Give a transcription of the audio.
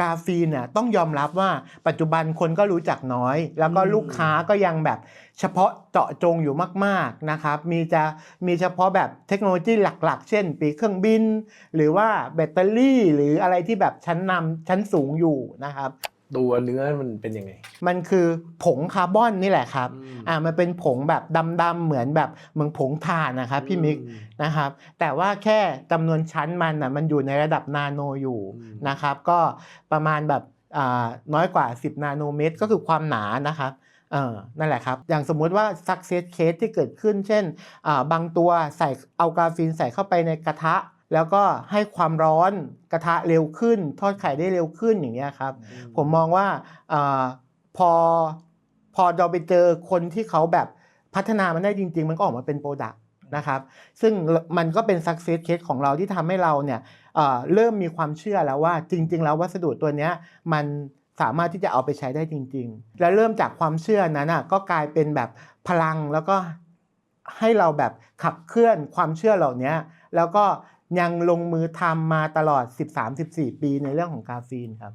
กาฟีนเนี่ยต้องยอมรับว่าปัจจุบันคนก็รู้จักน้อย แล้วก็อืมลูกค้าก็ยังแบบเฉพาะเจาะจงอยู่มาก ๆนะครับ มีจะมีเฉพาะแบบเทคโนโลยีหลัก ๆ เช่น ปีกเครื่องบิน หรือว่าแบตเตอรี่ หรืออะไรที่แบบชั้นนำชั้นสูงอยู่นะครับ ตัวเนื้อมันเป็นยังไง มันคือผงคาร์บอนนี่แหละครับอืมอ่า มันเป็นผงแบบดำๆเหมือนแบบเหมือนผงถ่านนะครับพี่มิกอืนะครับ แต่ว่าแค่จำนวนชั้นมันอะมันอยู่ในระดับนาโนอยู่อืมนะครับ ก็ประมาณแบบอ่าน้อยกว่า 10 นาโนเมตร ก็คือความหนานะครับเออนั่นแหละครับ อย่างสมมุติว่า success case ที่เกิดขึ้น เช่นอ่าบางตัวใส่เอากราฟีนใส่เข้าไปในกระทะ แล้วก็ให้ความร้อนกระทะเร็วขึ้น ทอดไข่ได้เร็วขึ้นอย่างเงี้ยครับ ผมมองว่าอาพอพอเราไปเจอคนที่เขาแบบพัฒนามันได้จริง ๆ มันก็ออกมาเป็นโปรดักต์นะครับซึ่งมันก็เป็น success case ของเราที่ทำให้เราเนี่ยเอ่อเริ่มมีความเชื่อแล้วว่าจริง ๆ แล้ววัสดุตัวเนี้ยมันสามารถที่จะเอาไปใช้ได้จริง ๆ และเริ่มจากความเชื่อนั้นอะก็กลายเป็นแบบพลังแล้วก็ให้เราแบบขับเคลื่อนความเชื่อเหล่านี้แล้วก็ ยังลงมือทำมาตลอด 13-14 ปีในเรื่องของกาฟีนครับ